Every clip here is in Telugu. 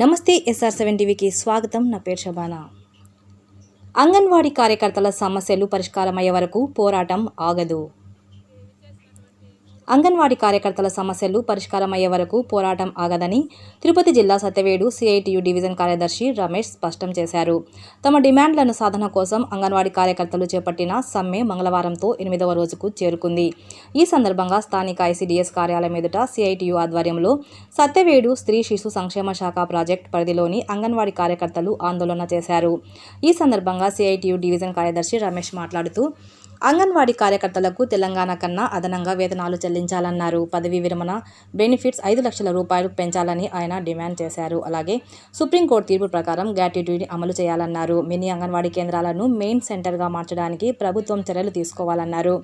నమస్తే ఎస్ఆర్ సెవెన్ టీవీకి స్వాగతం. నా పేరు శబానా. అంగన్వాడీ కార్యకర్తల సమస్యలు పరిష్కారమయ్యే వరకు పోరాటం ఆగదు. అంగన్వాడీ కార్యకర్తల సమస్యలు పరిష్కారమయ్యే వరకు పోరాటం ఆగదని తిరుపతి జిల్లా సత్యవేడు సిఐటియు డివిజన్ కార్యదర్శి రమేష్ స్పష్టం చేశారు. తమ డిమాండ్లను సాధన కోసం అంగన్వాడీ కార్యకర్తలు చేపట్టిన సమ్మె మంగళవారంతో ఎనిమిదవ రోజుకు చేరుకుంది. ఈ సందర్భంగా స్థానిక ఐసీడీఎస్ కార్యాలయం ఎదుట సిఐటియు ఆధ్వర్యంలో సత్యవేడు స్త్రీ శిశు సంక్షేమ శాఖ ప్రాజెక్ట్ పరిధిలోని అంగన్వాడీ కార్యకర్తలు ఆందోళన చేశారు. ఈ సందర్భంగా సిఐటియు డివిజన్ కార్యదర్శి రమేష్ మాట్లాడుతూ అంగన్వాడీ కార్యకర్తలకు తెలంగాణ కన్నా అదనంగా వేతనాలు చెల్లించాలన్నారు. పదవీ విరమణ బెనిఫిట్స్ ఐదు లక్షల రూపాయలు పెంచాలని ఆయన డిమాండ్ చేశారు. అలాగే సుప్రీంకోర్టు తీర్పు ప్రకారం గ్రాట్యుటీని అమలు చేయాలన్నారు. మినీ అంగన్వాడీ కేంద్రాలను మెయిన్ సెంటర్గా మార్చడానికి ప్రభుత్వం చర్యలు తీసుకోవాలన్నారు.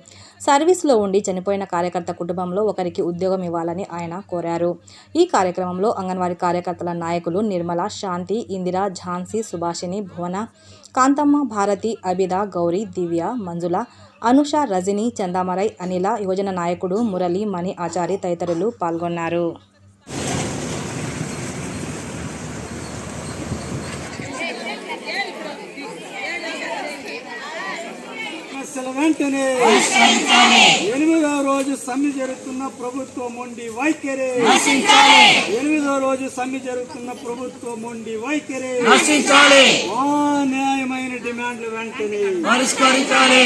సర్వీస్లో ఉండి చనిపోయిన కార్యకర్త కుటుంబంలో ఒకరికి ఉద్యోగం ఇవ్వాలని ఆయన కోరారు. ఈ కార్యక్రమంలో అంగన్వాడీ కార్యకర్తల నాయకులు నిర్మల శాంతి ఇందిర ఝాన్సీ సుభాషిణి భువన కాంతమ్మ భారతి అబిద గౌరీ దివ్య మంజుల అనుష రజని చందామరై అనిల యువజన నాయకుడు మురళి మణి ఆచారి తదితరులు పాల్గొన్నారు సమస్యల వెంటనే ఎనిమిదో రోజు సమ్మె జరుగుతున్న ప్రభుత్వం మొండి వైఖరి. ఎనిమిదో రోజు సమ్మె జరుగుతున్న ప్రభుత్వం మొండి వైఖరి. న్యాయమైన డిమాండ్లు వెంటనే పరిష్కరించాలి.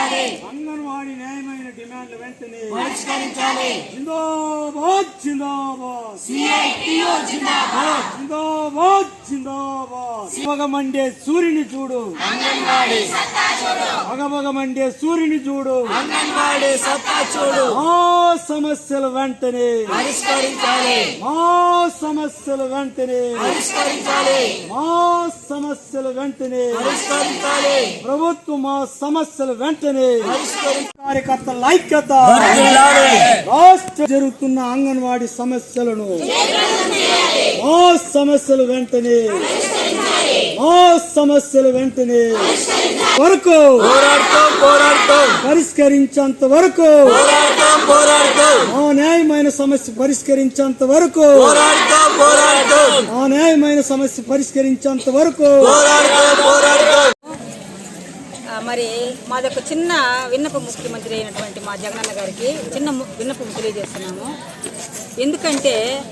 అంగన్వాడీ న్యాయమైన డిమాండ్లు వెంటనే పరిష్కరించాలి. జిందాబాద్ జిందాబాద్. సిఐటియు జిందాబాద్. జిందాబాద్ జిందాబాద్. పగమండే సూర్యుని చూడు. అంగన్వాడి పగపగమండే సూర్యుని చూడు. అంగన్వాడి సత్తా చూడు. ఆ సమస్యలు వెంటనే పరిష్కరించాలి. మా సమస్యలు వెంటనే పరిష్కరించాలి. మా సమస్యలు వెంటనే పరిష్కరించాలి ప్రభుత్వం మా సమస్యలు వెంటనే కార్యకర్తల ఐక్యత. రాష్ట్ర జరుగుతున్న అంగన్వాడీ సమస్యలను మా సమస్యలు వెంటనే మా సమస్యలు వెంటనే వరకు పోరాడుతాం పోరాడుతాం. పరిష్కరించేంత వరకు పోరాడుతాం పోరాడుతాం. మా న్యాయమైన సమస్య పరిష్కరించేంత వరకు పోరాడుతాం పోరాడుతాం. మా న్యాయమైన సమస్య పరిష్కరించేంత వరకు పోరాడుతాం పోరాడుతాం. మరి మాది ఒక చిన్న విన్నప ముఖ్యమంత్రి అయినటువంటి మా జగనన్న గారికి చిన్న ము- విన్నపం తెలియజేస్తున్నాము. ఎందుకంటే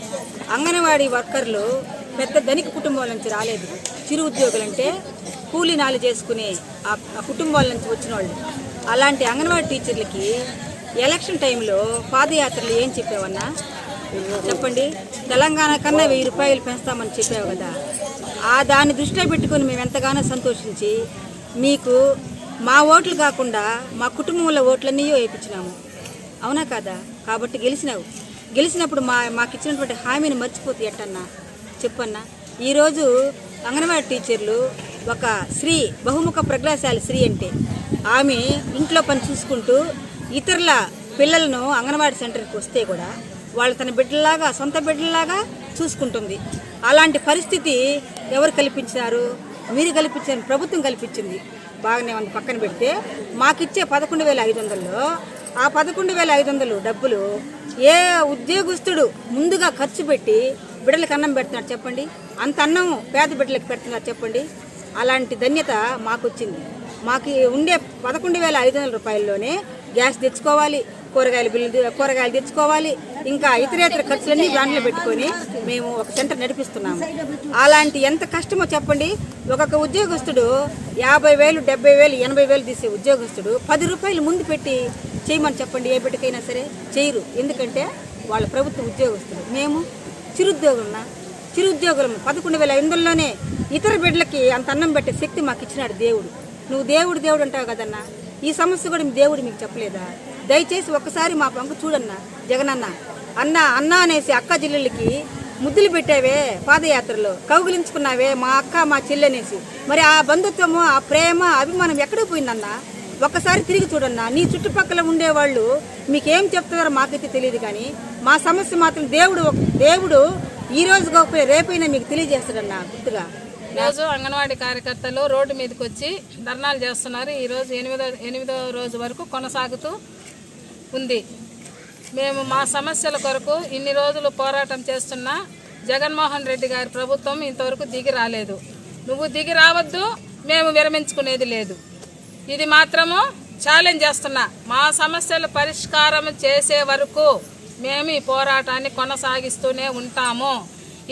అంగన్వాడీ వర్కర్లు పెద్ద ధనిక కుటుంబాల నుంచి రాలేదు. చిరు ఉద్యోగులు అంటే కూలీనాలు చేసుకునే ఆ ఆ కుటుంబాల నుంచి వచ్చిన వాళ్ళు. అలాంటి అంగన్వాడీ టీచర్లకి ఎలక్షన్ టైంలో పాదయాత్రలు ఏం చెప్పావన్నా? చెప్పండి. తెలంగాణ కన్నా వెయ్యి రూపాయలు పెంచుతామని చెప్పావు కదా. ఆ దాన్ని దృష్టిలో పెట్టుకొని మేము ఎంతగానో సంతోషించి మీకు మా ఓట్లు కాకుండా మా కుటుంబంలో ఓట్లన్నీ వేయించినాము. అవునా కాదా? కాబట్టి గెలిచినావు. గెలిచినప్పుడు మా మాకు ఇచ్చినటువంటి హామీని మర్చిపోతే ఎట్టన్నా? చెప్పన్నా. ఈరోజు అంగన్వాడీ టీచర్లు ఒక స్త్రీ బహుముఖ ప్రజ్ఞాశాలి స్త్రీ అంటే ఆమె ఇంట్లో పని చూసుకుంటూ ఇతరుల పిల్లలను అంగన్వాడీ సెంటర్కి వస్తే కూడా వాళ్ళు తన బిడ్డలాగా సొంత బిడ్డలాగా చూసుకుంటుంది. అలాంటి పరిస్థితి ఎవరు కల్పించారు? మీరు కల్పించారు ప్రభుత్వం కల్పించింది. బాగానే ఉంది పక్కన పెడితే మాకిచ్చే పదకొండు వేల ఐదు వందల్లో ఆ పదకొండు వేల ఐదు వందలు డబ్బులు ఏ ఉద్యోగస్తుడు ముందుగా ఖర్చు పెట్టి బిడ్డలకు అన్నం పెడుతున్నాడు చెప్పండి? అంత అన్నం పేద బిడ్డలకు పెడుతున్నారు చెప్పండి? అలాంటి ధన్యత మాకు వచ్చింది మాకు ఉండే పదకొండు వేల ఐదు వందల రూపాయల్లోనే గ్యాస్ తెచ్చుకోవాలి కూరగాయల బిల్లు కూరగాయలు తెచ్చుకోవాలి ఇంకా ఇతరేతర ఖర్చులన్నీ దాంట్లో పెట్టుకొని మేము ఒక సెంటర్ నడిపిస్తున్నాము. అలాంటి ఎంత కష్టమో చెప్పండి. ఒక్కొక్క ఉద్యోగస్తుడు యాభై వేలు డెబ్బై వేలు ఎనభై వేలు తీసే ఉద్యోగస్తుడు పది రూపాయలు ముందు పెట్టి చేయమని చెప్పండి. ఏ బిడ్డకైనా సరే చేయరు. ఎందుకంటే వాళ్ళ ప్రభుత్వ ఉద్యోగస్తుడు మేము చిరుద్యోగులున్నా చిరుద్యోగులం పదకొండు వేల ఐదు ఇతర బిడ్డలకి అంత అన్నం పెట్టే శక్తి మాకు ఇచ్చినాడు దేవుడు. నువ్వు దేవుడు దేవుడు అంటావు కదన్నా. ఈ సమస్య కూడా మీ దేవుడు మీకు చెప్పలేదా? దయచేసి ఒక్కసారి మా పంపు చూడన్నా జగనన్న. అన్న అన్న అనేసి అక్క చెల్లెళ్ళకి ముద్దులు పెట్టావే పాదయాత్రలో. కౌగిలించుకున్నావే మా అక్క మా చెల్లి అనేసి. మరి ఆ బంధుత్వము ఆ ప్రేమ అభిమానం ఎక్కడికి పోయిందన్నా? ఒక్కసారి తిరిగి చూడన్నా. నీ చుట్టుపక్కల ఉండేవాళ్ళు మీకేం చెప్తున్నారో మాకైతే తెలియదు కానీ మా సమస్య మాత్రం దేవుడు దేవుడు ఈ రోజు కాకపోతే రేపైనా మీకు తెలియజేస్తాడన్నా గుర్తుగా. రోజు అంగన్వాడీ కార్యకర్తలు రోడ్డు మీదకి వచ్చి ధర్నాలు చేస్తున్నారు. ఈరోజు ఎనిమిదో ఎనిమిదో రోజు వరకు కొనసాగుతూ ఉంది. మేము మా సమస్యల కొరకు ఇన్ని రోజులు పోరాటం చేస్తున్న జగన్మోహన్ రెడ్డి గారి ప్రభుత్వం ఇంతవరకు దిగి రాలేదు. నువ్వు దిగి రావద్దు మేము విరమించుకునేది లేదు. ఇది మాత్రము ఛాలెంజ్ చేస్తున్నా. మా సమస్యలు పరిష్కారం చేసే వరకు మేము ఈ పోరాటాన్ని కొనసాగిస్తూనే ఉంటాము.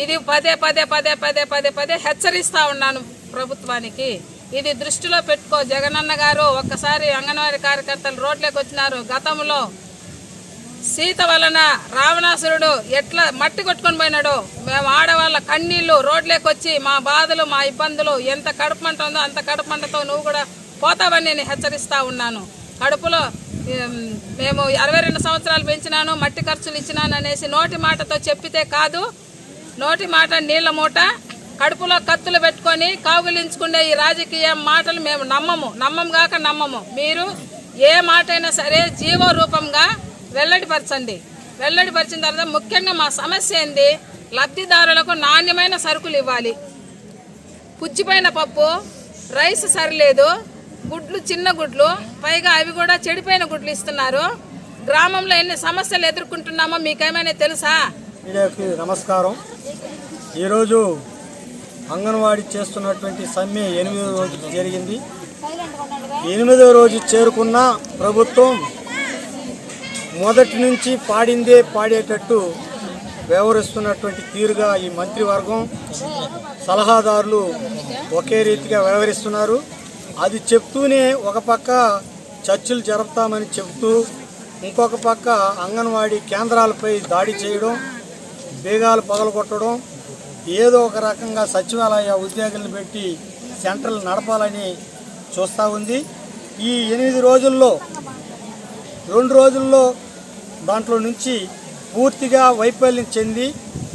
ఇది పదే పదే పదే పదే పదే పదే హెచ్చరిస్తూ ఉన్నాను ప్రభుత్వానికి. ఇది దృష్టిలో పెట్టుకో. జగనన్న గారు ఒక్కసారి అంగన్వాడీ కార్యకర్తలు రోడ్లోకి వచ్చినారు. గతంలో సీత వలన రావణాసురుడు ఎట్లా మట్టి కొట్టుకొని పోయినాడు మేము ఆడవాళ్ళ కన్నీళ్ళు రోడ్లోకి వచ్చి మా బాధలు మా ఇబ్బందులు ఎంత కడుపు మంట ఉందో అంత కడుపు మంటతో నువ్వు కూడా పోతావని నేను హెచ్చరిస్తూ ఉన్నాను. కడుపులో మేము అరవై రెండు సంవత్సరాలు పెంచినాను మట్టి ఖర్చులు ఇచ్చినాను అనేసి నోటి మాటతో చెప్పితే కాదు. నోటి మాట నీళ్ళ మూట కడుపులో కత్తులు పెట్టుకొని కాగులించుకునే ఈ రాజకీయ మాటలు మేము నమ్మము. నమ్మం గాక నమ్మము. మీరు ఏ మాట సరే జీవ రూపంగా వెల్లడిపరచండి. వెల్లడిపరిచిన తర్వాత ముఖ్యంగా మా సమస్య ఏంది? లబ్ధిదారులకు నాణ్యమైన సరుకులు ఇవ్వాలి. పుచ్చిపోయిన పప్పు రైస్ సరిలేదు గుడ్లు చిన్న గుడ్లు పైగా అవి కూడా చెడిపోయిన గుడ్లు ఇస్తున్నారు. గ్రామంలో ఎన్ని సమస్యలు ఎదుర్కొంటున్నామో మీకేమైనా తెలుసా? మీడియాకి నమస్కారం. ఈరోజు అంగన్వాడీ చేస్తున్నటువంటి సమ్మె ఎనిమిదో రోజు జరిగింది. ఎనిమిదో రోజు చేరుకున్న ప్రభుత్వం మొదటి నుంచి పాడిందే పాడేటట్టు వ్యవహరిస్తున్నటువంటి తీరుగా ఈ మంత్రివర్గం సలహాదారులు ఒకే రీతిగా వ్యవహరిస్తున్నారు. అది చెప్తూనే ఒక పక్క చర్చలు జరుపుతామని చెబుతూ ఇంకొక పక్క అంగన్వాడీ కేంద్రాలపై దాడి చేయడం బీగాలు పగలగొట్టడం ఏదో ఒక రకంగా సచివాలయ ఉద్యోగులను పెట్టి సెంటర్లు నడపాలని చూస్తూ ఉంది. ఈ ఎనిమిది రోజుల్లో రెండు రోజుల్లో దాంట్లో నుంచి పూర్తిగా వైఫల్యం చెంది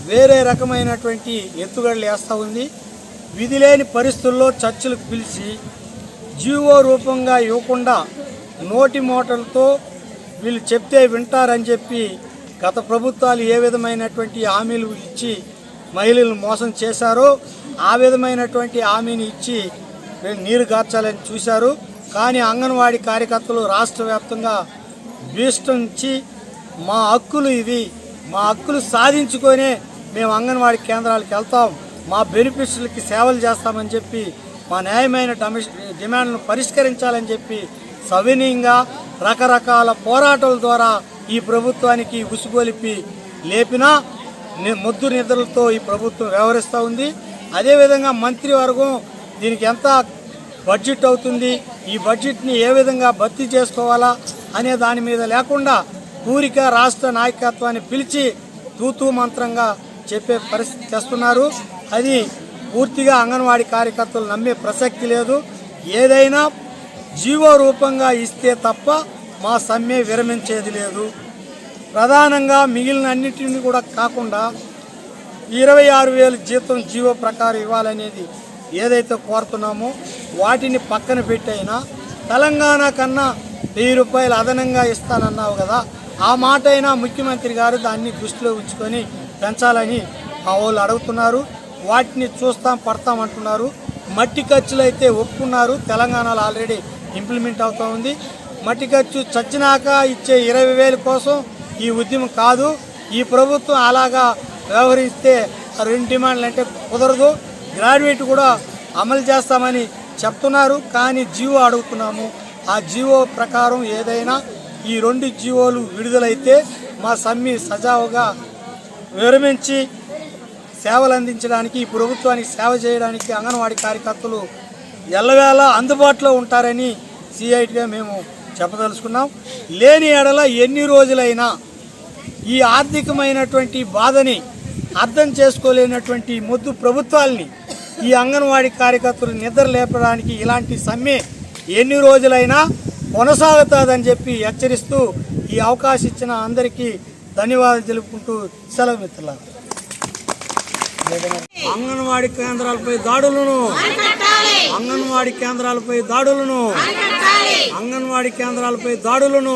వేరే రకమైనటువంటి ఎత్తుగడలు వేస్తూ ఉంది. విధి లేని పరిస్థితుల్లో చర్చలకు పిలిచి జీవో రూపంగా ఇవ్వకుండా నోటి మోటలతో వీళ్ళు చెప్తే వింటారని చెప్పి గత ప్రభుత్వాలు ఏ విధమైనటువంటి హామీలు ఇచ్చి మహిళలను మోసం చేశారో ఆ విధమైనటువంటి హామీని ఇచ్చి నీరు గార్చాలని చూశారు. కానీ అంగన్వాడీ కార్యకర్తలు రాష్ట్ర వ్యాప్తంగా భీష్టించి మా హక్కులు ఇవి మా హక్కులు సాధించుకొనే మేము అంగన్వాడీ కేంద్రాలకు వెళ్తాం మా బెనిఫిట్స్లకి సేవలు చేస్తామని చెప్పి మా న్యాయమైన డిమాండ్ను పరిష్కరించాలని చెప్పి సవినీయంగా రకరకాల పోరాటాల ద్వారా ఈ ప్రభుత్వానికి ఉసుగొలిపి లేపినా ముద్దు మొద్దు నిద్రలతో ఈ ప్రభుత్వం వ్యవహరిస్తూ ఉంది. అదేవిధంగా మంత్రివర్గం దీనికి ఎంత బడ్జెట్ అవుతుంది ఈ బడ్జెట్ని ఏ విధంగా భర్తీ చేసుకోవాలా అనే దాని మీద లేకుండా పూరిక రాష్ట్ర నాయకత్వాన్ని పిలిచి తూతూ మంత్రంగా చెప్పే పరిస్థితి తెస్తున్నారు. అది పూర్తిగా అంగన్వాడీ కార్యకర్తలు నమ్మే ప్రసక్తి లేదు. ఏదైనా జీవో రూపంగా ఇస్తే తప్ప మా సమ్మె విరమించేది లేదు. ప్రధానంగా మిగిలిన అన్నిటిని కూడా కాకుండా ఇరవై ఆరు వేలు జీతం జీవో ప్రకారం ఇవ్వాలనేది ఏదైతే కోరుతున్నామో వాటిని పక్కన పెట్టైనా తెలంగాణ కన్నా వెయ్యి రూపాయలు అదనంగా ఇస్తానన్నావు కదా ఆ మాట అయినా ముఖ్యమంత్రి గారు దాన్ని దృష్టిలో ఉంచుకొని పెంచాలని మా వాళ్ళు అడుగుతున్నారు. వాటిని చూస్తాం పడతాం అంటున్నారు. మట్టి ఖర్చులు అయితే ఒప్పుకున్నారు. తెలంగాణలో ఆల్రెడీ ఇంప్లిమెంట్ అవుతూ ఉంది. మట్టి ఖర్చు చచ్చినాక ఇచ్చే ఇరవై వేల కోసం ఈ ఉద్యమం కాదు. ఈ ప్రభుత్వం అలాగా వ్యవహరిస్తే ఆ రెండు డిమాండ్లు అంటే కుదరదు. గ్రాడ్యుయేట్ కూడా అమలు చేస్తామని చెప్తున్నారు. కానీ జీవో అడుగుతున్నాము. ఆ జీవో ప్రకారం ఏదైనా ఈ రెండు జీవోలు విడుదలైతే మా సమ్మి సజావుగా విరమించి సేవలు అందించడానికి ఈ ప్రభుత్వానికి సేవ చేయడానికి అంగన్వాడీ కార్యకర్తలు ఎల్లవేళ అందుబాటులో ఉంటారని సిఐటిగా మేము చెప్పదలుచుకున్నాం. లేని ఎడల ఎన్ని రోజులైనా ఈ ఆర్థికమైనటువంటి బాధని అర్థం చేసుకోలేనటువంటి మొద్దు ప్రభుత్వాల్ని ఈ అంగన్వాడీ కార్యకర్తలు నిద్ర లేపడానికి ఇలాంటి సమ్మె ఎన్ని రోజులైనా కొనసాగుతుందని చెప్పి హెచ్చరిస్తూ ఈ అవకాశం ఇచ్చిన అందరికీ ధన్యవాదాలు తెలుపుకుంటూ సెలవు మిత్రుల అంగన్వాడీ కేంద్రాలపై దాడులను అంగన్వాడీ కేంద్రాలపై దాడులను అంగన్వాడీ కేంద్రాలపై దాడులను